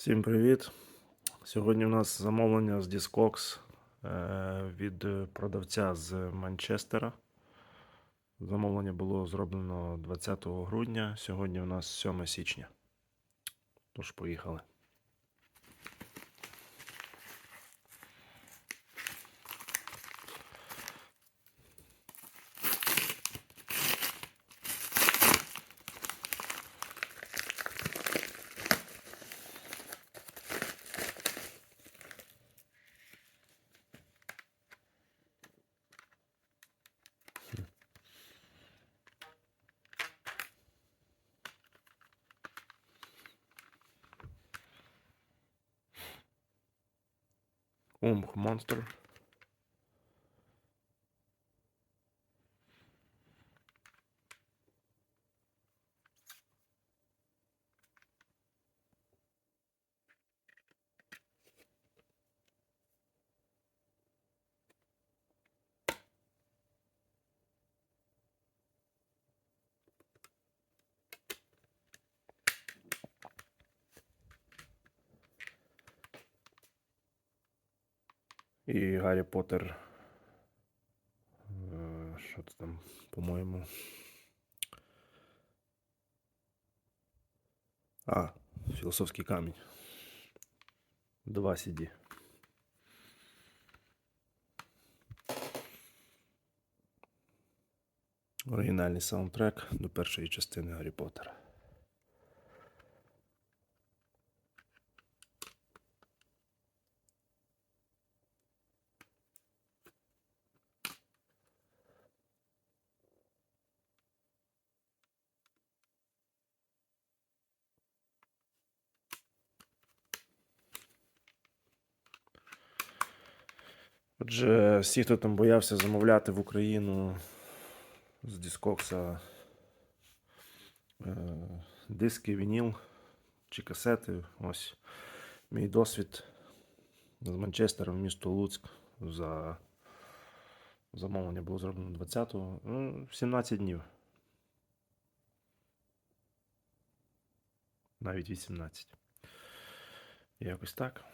Всім привіт! Сьогодні у нас замовлення з Discogs е, від продавця з Манчестера. Замовлення було зроблено 20 грудня. Сьогодні у нас 7 січня. Тож поїхали. Монстр. І Гаррі Поттер. Е, Що це там, по-моєму. А, філософський камінь. Два CD. Оригінальний саундтрек до першої частини Гаррі Поттера. Отже, всі, хто там боявся замовляти в Україну з Діскокса е, диски, вініл чи касети. Ось мій досвід з Манчестера в місто Луцьк за замовлення було зроблено 20-го. Ну, 17 днів. Навіть 18. Якось так.